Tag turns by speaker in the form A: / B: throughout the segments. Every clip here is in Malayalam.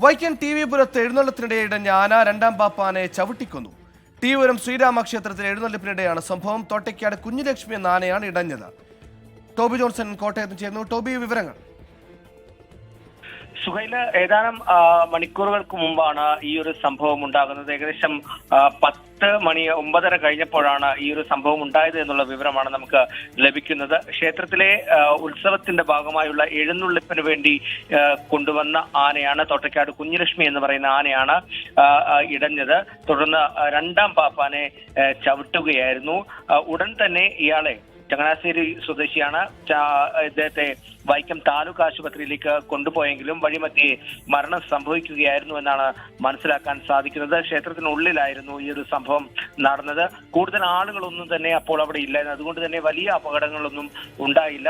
A: വൈക്കം ടി വി പുരത്ത് എഴുന്നള്ളത്തിനിടെയുടെ ഞാന രണ്ടാം പാപ്പാനെ ചവിട്ടിക്കൊന്നു. ടിവപുരം ശ്രീരാമ ക്ഷേത്രത്തിൽ എഴുന്നള്ളിപ്പിനിടെയാണ് സംഭവം. തോട്ടയ്ക്കാട് കുഞ്ഞുലക്ഷ്മി എന്ന ആനയാണ് ഇടഞ്ഞത്. ടോബി ജോൺസൺ കോട്ടയത്ത് ചേർന്നു. ടോബി വിവരങ്ങൾ.
B: സുഹൈൽ ഏതാനും മണിക്കൂറുകൾക്ക് മുമ്പാണ് ഈ ഒരു സംഭവം ഉണ്ടാകുന്നത്. ഏകദേശം പത്ത് മണി ഒമ്പതര കഴിഞ്ഞപ്പോഴാണ് ഈ ഒരു സംഭവം ഉണ്ടായത് എന്നുള്ള വിവരമാണ് നമുക്ക് ലഭിക്കുന്നത്. ക്ഷേത്രത്തിലെ ഉത്സവത്തിന്റെ ഭാഗമായുള്ള എഴുന്നള്ളിപ്പിന് വേണ്ടി കൊണ്ടുവന്ന ആനയാണ് തോട്ടക്കാട് കുഞ്ഞുലക്ഷ്മി എന്ന് പറയുന്ന ആനയാണ് ഇടഞ്ഞത്. തുടർന്ന് രണ്ടാം പാപ്പാനെ ചവിട്ടുകയായിരുന്നു. ഉടൻ തന്നെ ഇയാളെ ചങ്ങനാശ്ശേരി സ്വദേശിയാണ്. ഇദ്ദേഹത്തെ വൈക്കം താലൂക്ക് ആശുപത്രിയിലേക്ക് കൊണ്ടുപോയെങ്കിലും വഴിമധ്യേ മരണം സംഭവിക്കുകയായിരുന്നു എന്നാണ് മനസ്സിലാക്കാൻ സാധിക്കുന്നത്. ക്ഷേത്രത്തിനുള്ളിലായിരുന്നു ഈ ഒരു സംഭവം നടന്നത്. കൂടുതൽ ആളുകളൊന്നും തന്നെ അപ്പോൾ അവിടെ ഇല്ലായിരുന്നു. അതുകൊണ്ട് തന്നെ വലിയ അപകടങ്ങളൊന്നും ഉണ്ടായില്ല.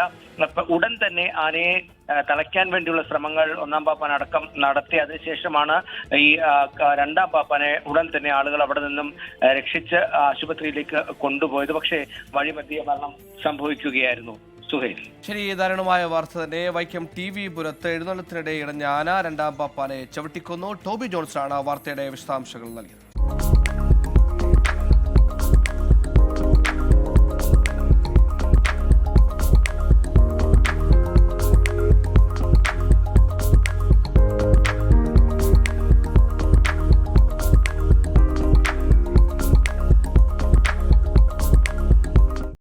B: ഉടൻ തന്നെ ആനയെ തളയ്ക്കാൻ വേണ്ടിയുള്ള ശ്രമങ്ങൾ ഒന്നാം പാപ്പാൻ അടക്കം നടത്തി. അതിനുശേഷമാണ് ഈ രണ്ടാം പാപ്പാനെ ഉടൻ തന്നെ ആളുകൾ അവിടെ നിന്നും രക്ഷിച്ച് ആശുപത്രിയിലേക്ക് കൊണ്ടുപോയത്. പക്ഷേ വഴിമധ്യേ മരണം സംഭവിക്കുകയായിരുന്നു. സുഹൈൽ.
A: ശരി ദാരുണമായ വാർത്ത തന്നെ. വൈക്കം ടി വി പുരത്ത് എഴുന്നള്ളത്തിനിടെ ഇടഞ്ഞ ആന രണ്ടാം പാപ്പാനെ ചവിട്ടിക്കൊന്നു. ടോബി ജോൺസൺ ആണ് വാർത്തയുടെ വിശദാംശങ്ങൾ നൽകിയത്.